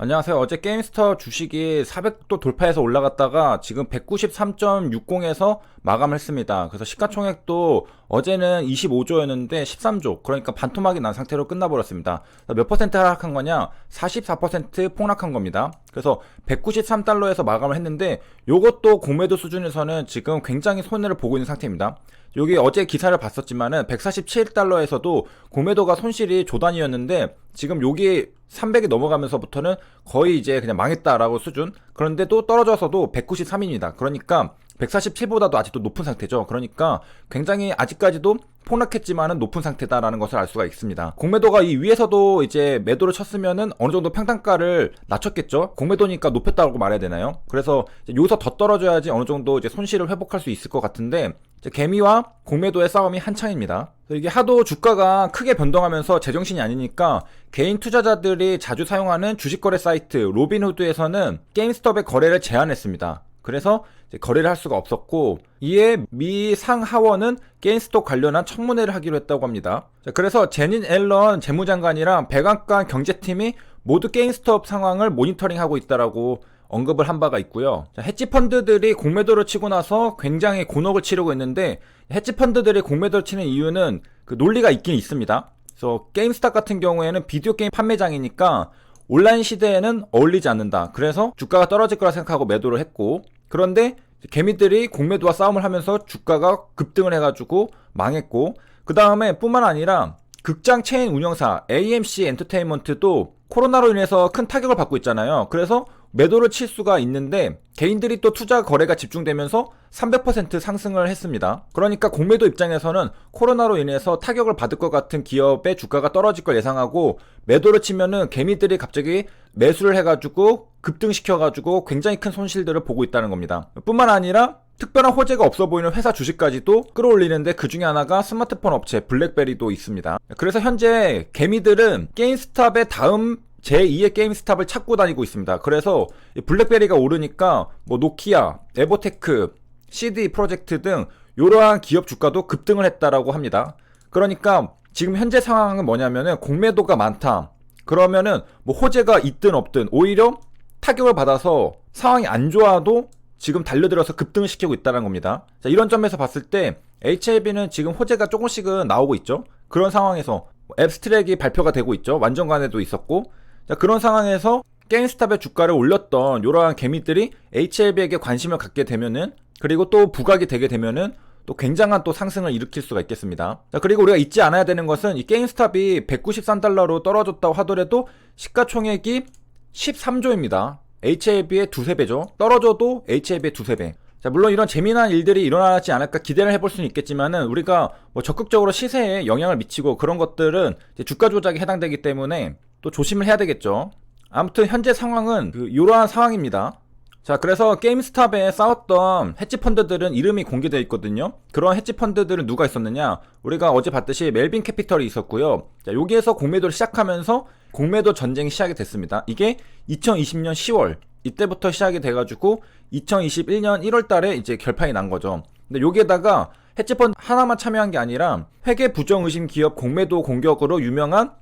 안녕하세요. 어제 게임스터 주식이 400도 돌파해서 올라갔다가 지금 193.60에서 마감했습니다. 그래서 시가총액도 어제는 25조였는데 13조. 그러니까 반토막이 난 상태로 끝나버렸습니다. 몇 퍼센트 하락한 거냐? 44% 폭락한 겁니다. 그래서 193달러에서 마감을 했는데 요것도 공매도 수준에서는 지금 굉장히 손해를 보고 있는 상태입니다. 여기 어제 기사를 봤었지만은 147달러에서도 공매도가 손실이 조단위였는데 지금 여기 300이 넘어가면서부터는 거의 이제 그냥 망했다라고 수준. 그런데 또 떨어져서도 193입니다. 그러니까 147보다도 아직도 높은 상태죠. 그러니까 굉장히 아직까지도 폭락했지만은 높은 상태다라는 것을 알 수가 있습니다. 공매도가 이 위에서도 이제 매도를 쳤으면은 어느 정도 평단가를 낮췄겠죠. 공매도니까 높였다고 말해야 되나요? 그래서 여기서 더 떨어져야지 어느 정도 이제 손실을 회복할 수 있을 것 같은데 개미와 공매도의 싸움이 한창입니다. 이게 하도 주가가 크게 변동하면서 제정신이 아니니까 개인 투자자들이 자주 사용하는 주식 거래 사이트 로빈후드에서는 게임스톱의 거래를 제한했습니다. 그래서 거래를 할 수가 없었고 이에 미 상하원은 게임스톱 관련한 청문회를 하기로 했다고 합니다. 자, 그래서 제닌 앨런 재무장관이랑 백악관 경제팀이 모두 게임스톱 상황을 모니터링하고 있다라고 언급을 한 바가 있고요. 자, 헤지 펀드들이 공매도를 치고 나서 굉장히 곤혹을 치르고 있는데 헤지 펀드들이 공매도를 치는 이유는 그 논리가 있긴 있습니다. 그래서 게임스탑 같은 경우에는 비디오 게임 판매장이니까 온라인 시대에는 어울리지 않는다. 그래서 주가가 떨어질 거라 생각하고 매도를 했고 그런데 개미들이 공매도와 싸움을 하면서 주가가 급등을 해가지고 망했고 그 다음에 뿐만 아니라 극장 체인 운영사 AMC 엔터테인먼트도 코로나로 인해서 큰 타격을 받고 있잖아요. 그래서 매도를 칠 수가 있는데 개인들이 또 투자 거래가 집중되면서 300% 상승을 했습니다. 그러니까 공매도 입장에서는 코로나로 인해서 타격을 받을 것 같은 기업의 주가가 떨어질 걸 예상하고 매도를 치면은 개미들이 갑자기 매수를 해가지고 급등시켜가지고 굉장히 큰 손실들을 보고 있다는 겁니다. 뿐만 아니라 특별한 호재가 없어 보이는 회사 주식까지도 끌어올리는데 그 중에 하나가 스마트폰 업체 블랙베리도 있습니다. 그래서 현재 개미들은 게임스탑의 다음 제2의 게임스탑을 찾고 다니고 있습니다. 그래서 블랙베리가 오르니까 뭐 노키아, 에버테크, CD 프로젝트 등 이러한 기업 주가도 급등을 했다라고 합니다. 그러니까 지금 현재 상황은 뭐냐면은 공매도가 많다. 그러면은 뭐 호재가 있든 없든 오히려 타격을 받아서 상황이 안 좋아도 지금 달려들어서 급등을 시키고 있다는 겁니다. 자, 이런 점에서 봤을 때 HLB는 지금 호재가 조금씩은 나오고 있죠. 그런 상황에서 앱스트랙이 발표가 되고 있죠. 완전관에도 있었고 자, 그런 상황에서 게임스탑의 주가를 올렸던 이러한 개미들이 HLB에게 관심을 갖게 되면은 그리고 또 부각이 되게 되면은 또 굉장한 또 상승을 일으킬 수가 있겠습니다. 자, 그리고 우리가 잊지 않아야 되는 것은 이 게임스탑이 193달러로 떨어졌다고 하더라도 시가총액이 13조입니다. HLB의 두세 배죠. 떨어져도 HLB의 두세 배. 자, 물론 이런 재미난 일들이 일어나지 않을까 기대를 해볼 수는 있겠지만은 우리가 뭐 적극적으로 시세에 영향을 미치고 그런 것들은 주가 조작에 해당되기 때문에 또 조심을 해야 되겠죠. 아무튼 현재 상황은 그 이러한 상황입니다. 자, 그래서 게임스탑에 싸웠던 헤지 펀드들은 이름이 공개되어 있거든요. 그런 헤지 펀드들은 누가 있었느냐? 우리가 어제 봤듯이 멜빈 캐피털이 있었고요. 자, 여기에서 공매도를 시작하면서 공매도 전쟁이 시작이 됐습니다. 이게 2020년 10월 이때부터 시작이 돼가지고 2021년 1월 달에 이제 결판이 난 거죠. 근데 여기에다가 헤지펀드 하나만 참여한 게 아니라 회계 부정 의심 기업 공매도 공격으로 유명한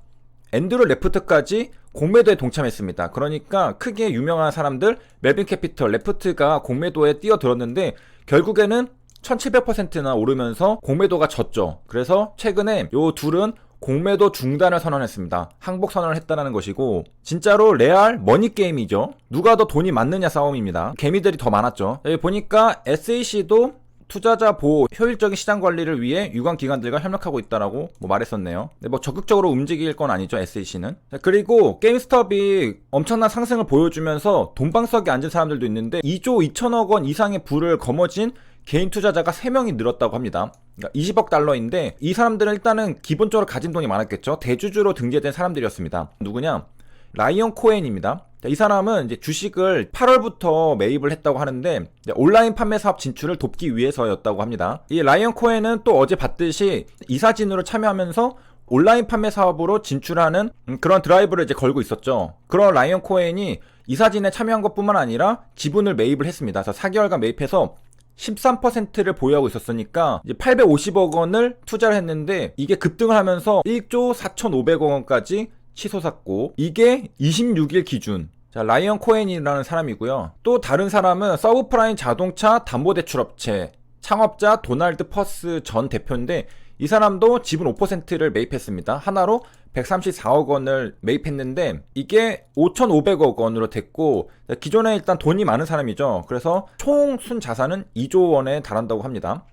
앤드루 레프트까지 공매도에 동참했습니다. 그러니까 크게 유명한 사람들 멜빈 캐피털, 레프트가 공매도에 뛰어들었는데 결국에는 1700%나 오르면서 공매도가 졌죠. 그래서 최근에 요 둘은 공매도 중단을 선언했습니다. 항복 선언을 했다는 것이고 진짜로 레알 머니 게임이죠. 누가 더 돈이 많느냐 싸움입니다. 개미들이 더 많았죠. 여기 보니까 SAC도 투자자 보호, 효율적인 시장 관리를 위해 유관 기관들과 협력하고 있다라고 뭐 말했었네요. 근데 뭐 적극적으로 움직일 건 아니죠, SAC는. 그리고 게임스톱이 엄청난 상승을 보여주면서 돈방석에 앉은 사람들도 있는데 2조 2천억 원 이상의 부를 거머쥔 개인 투자자가 3명이 늘었다고 합니다. 그러니까 20억 달러인데 이 사람들은 일단은 기본적으로 가진 돈이 많았겠죠. 대주주로 등재된 사람들이었습니다. 누구냐? 라이언 코엔입니다. 이 사람은 이제 주식을 8월부터 매입을 했다고 하는데 온라인 판매 사업 진출을 돕기 위해서였다고 합니다. 이 라이언 코엔은 또 어제 봤듯이 이사진으로 참여하면서 온라인 판매 사업으로 진출하는 그런 드라이브를 이제 걸고 있었죠. 그런 라이언 코엔이 이사진에 참여한 것뿐만 아니라 지분을 매입을 했습니다. 그래서 4개월간 매입해서 13%를 보유하고 있었으니까 이제 850억 원을 투자를 했는데 이게 급등을 하면서 1조 4,500억 원까지 치솟았고 이게 26일 기준 자, 라이언 코엔이라는 사람이고요. 또 다른 사람은 서브프라임 자동차 담보대출업체 창업자 도널드 퍼스 전 대표인데 이 사람도 지분 5%를 매입했습니다. 하나로 134억 원을 매입했는데 이게 5,500억 원으로 됐고 기존에 일단 돈이 많은 사람이죠. 그래서 총 순 자산은 2조 원에 달한다고 합니다.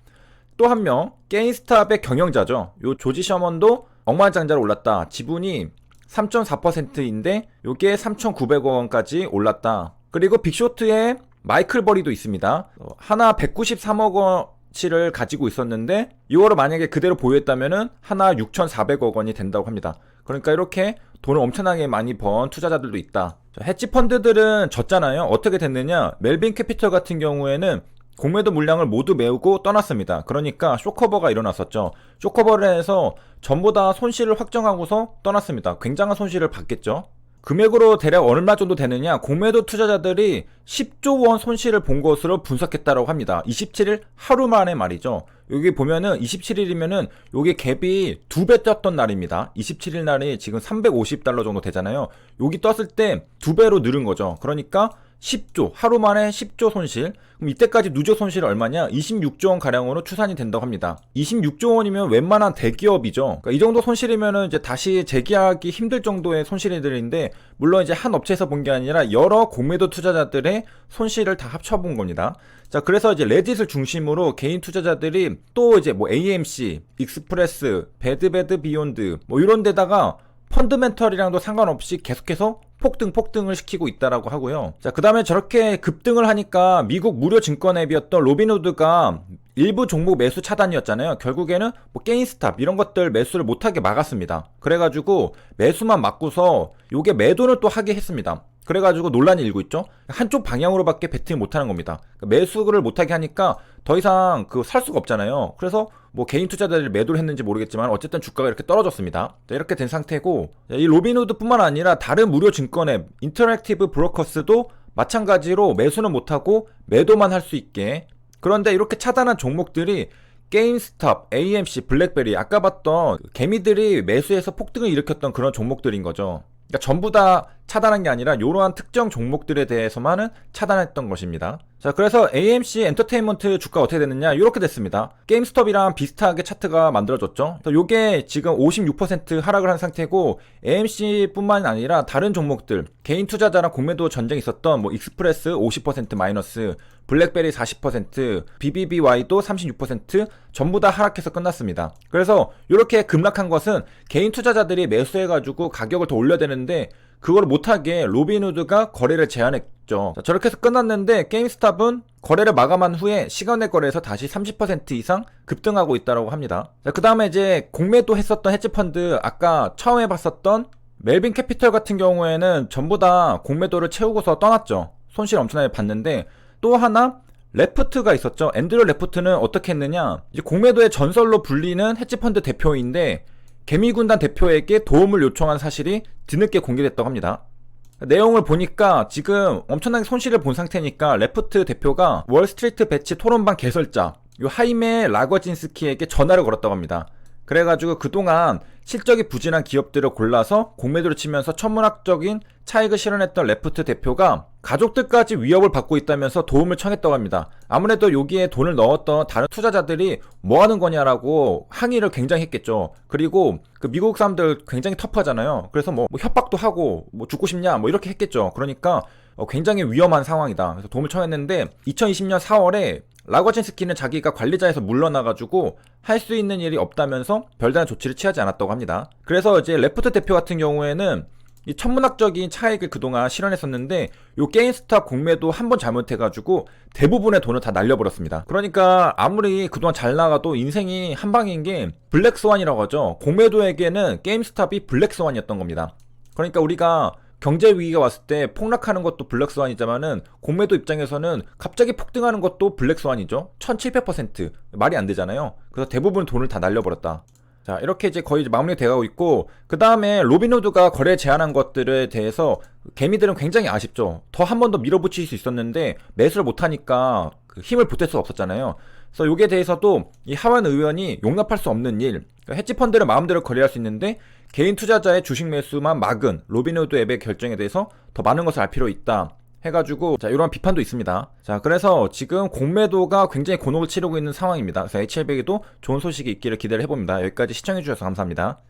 또 한 명 게임스탑의 경영자죠. 요 조지 셔먼도 억만장자로 올랐다. 지분이 3.4%인데 요게 3,900억 원까지 올랐다. 그리고 빅쇼트에 마이클 버리도 있습니다. 어, 하나 193억 원 치를 가지고 있었는데 이거를 만약에 그대로 보유했다면은 하나 6,400억 원이 된다고 합니다. 그러니까 이렇게 돈을 엄청나게 많이 번 투자자들도 있다. 해치 펀드들은 졌잖아요. 어떻게 됐느냐? 멜빈 캐피털 같은 경우에는 공매도 물량을 모두 메우고 떠났습니다. 그러니까 쇼커버가 일어났었죠. 쇼커버를 해서 전부 다 손실을 확정하고서 떠났습니다. 굉장한 손실을 받겠죠. 금액으로 대략 얼마 정도 되느냐? 공매도 투자자들이 10조 원 손실을 본 것으로 분석했다고 합니다. 27일 하루 만에 말이죠. 여기 보면은 27일이면은 요게 갭이 두 배 떴던 날입니다. 27일 날이 지금 350달러 정도 되잖아요. 여기 떴을 때 두 배로 늘은 거죠. 그러니까 10조 하루 만에 10조 손실. 그럼 이때까지 누적 손실이 얼마냐? 26조 원 가량으로 추산이 된다고 합니다. 26조 원이면 웬만한 대기업이죠. 그러니까 이 정도 손실이면은 이제 다시 재계약이 힘들 정도의 손실들인데 물론 이제 한 업체에서 본 게 아니라 여러 공매도 투자자들의 손실을 다 합쳐 본 겁니다. 자, 그래서 이제 레딧을 중심으로 개인 투자자들이 또 이제 뭐 AMC, 익스프레스, 배드배드 비욘드 뭐 이런 데다가 펀드멘털이랑도 상관없이 계속해서 폭등 폭등을 시키고 있다라고 하고요. 자, 그다음에 저렇게 급등을 하니까 미국 무료 증권 앱이었던 로빈후드가 일부 종목 매수 차단이었잖아요. 결국에는 뭐 게임스탑 이런 것들 매수를 못하게 막았습니다. 그래가지고 매수만 막고서 요게 매도를 또 하게 했습니다. 그래가지고 논란이 일고 있죠. 한쪽 방향으로밖에 베팅 못하는 겁니다. 그러니까 매수를 못하게 하니까 더 이상 그 살 수가 없잖아요. 그래서 뭐 개인 투자자들이 매도를 했는지 모르겠지만 어쨌든 주가가 이렇게 떨어졌습니다. 자, 이렇게 된 상태고 이 로빈후드뿐만 아니라 다른 무료 증권 앱 인터랙티브 브로커스도 마찬가지로 매수는 못하고 매도만 할 수 있게 그런데 이렇게 차단한 종목들이 게임스탑, AMC, 블랙베리 아까 봤던 개미들이 매수해서 폭등을 일으켰던 그런 종목들인 거죠. 그러니까 전부 다 차단한 게 아니라 이러한 특정 종목들에 대해서만은 차단했던 것입니다. 자, 그래서 AMC 엔터테인먼트 주가 어떻게 됐느냐? 이렇게 됐습니다. 게임스톱이랑 비슷하게 차트가 만들어졌죠. 요게 지금 56% 하락을 한 상태고 AMC뿐만 아니라 다른 종목들 개인 투자자랑 공매도 전쟁이 있었던 뭐 익스프레스 50% 마이너스, 블랙베리 40%, BBBY도 36% 전부 다 하락해서 끝났습니다. 그래서 이렇게 급락한 것은 개인 투자자들이 매수해가지고 가격을 더 올려야 되는데 그걸 못하게 로빈후드가 거래를 제한했죠. 자, 저렇게 해서 끝났는데 게임스탑은 거래를 마감한 후에 시간 내 거래에서 다시 30% 이상 급등하고 있다고 합니다. 그 다음에 이제 공매도 했었던 헤지펀드 아까 처음 해봤었던 멜빈 캐피털 같은 경우에는 전부 다 공매도를 채우고서 떠났죠. 손실 엄청나게 봤는데 또 하나 레프트가 있었죠. 앤드류 레프트는 어떻게 했느냐? 이제 공매도의 전설로 불리는 헤지펀드 대표인데 개미군단 대표에게 도움을 요청한 사실이 뒤늦게 공개됐다고 합니다. 내용을 보니까 지금 엄청나게 손실을 본 상태니까 레프트 대표가 월스트리트 배치 토론방 개설자 요 하이메 라거진스키에게 전화를 걸었다고 합니다. 그래가지고 그동안 실적이 부진한 기업들을 골라서 공매도를 치면서 천문학적인 차익을 실현했던 레프트 대표가 가족들까지 위협을 받고 있다면서 도움을 청했다고 합니다. 아무래도 여기에 돈을 넣었던 다른 투자자들이 뭐 하는 거냐라고 항의를 굉장히 했겠죠. 그리고 그 미국 사람들 굉장히 터프하잖아요. 그래서 뭐, 뭐 협박도 하고 뭐 죽고 싶냐 뭐 이렇게 했겠죠. 그러니까 어, 굉장히 위험한 상황이다. 그래서 도움을 청했는데 2020년 4월에 라거진스키는 자기가 관리자에서 물러나가지고 할 수 있는 일이 없다면서 별다른 조치를 취하지 않았다고 합니다. 그래서 이제 레프트 대표 같은 경우에는 이 천문학적인 차익을 그동안 실현했었는데 요 게임스타 공매도 한 번 잘못해가지고 대부분의 돈을 다 날려버렸습니다. 그러니까 아무리 그동안 잘 나가도 인생이 한 방인 게 블랙스완이라고 하죠. 공매도에게는 게임스탑이 블랙스완이었던 겁니다. 그러니까 우리가 경제 위기가 왔을 때 폭락하는 것도 블랙 스완이지만은 공매도 입장에서는 갑자기 폭등하는 것도 블랙 스완이죠. 1700% 말이 안 되잖아요. 그래서 대부분 돈을 다 날려버렸다. 자 이렇게 이제 거의 마무리 되어가고 있고 그 다음에 로빈후드가 거래 제한한 것들에 대해서 개미들은 굉장히 아쉽죠. 더 한 번 더 밀어붙일 수 있었는데 매수를 못하니까 그 힘을 보탤 수 없었잖아요. 그래서 여기에 대해서도 이 하원 의원이 용납할 수 없는 일, 그러니까 해치펀드를 마음대로 거래할 수 있는데 개인 투자자의 주식 매수만 막은 로빈후드 앱의 결정에 대해서 더 많은 것을 알 필요 있다. 해가지고 자 이런 비판도 있습니다. 자 그래서 지금 공매도가 굉장히 곤혹을 치르고 있는 상황입니다. 그래서 HL백에도 좋은 소식이 있기를 기대를 해봅니다. 여기까지 시청해주셔서 감사합니다.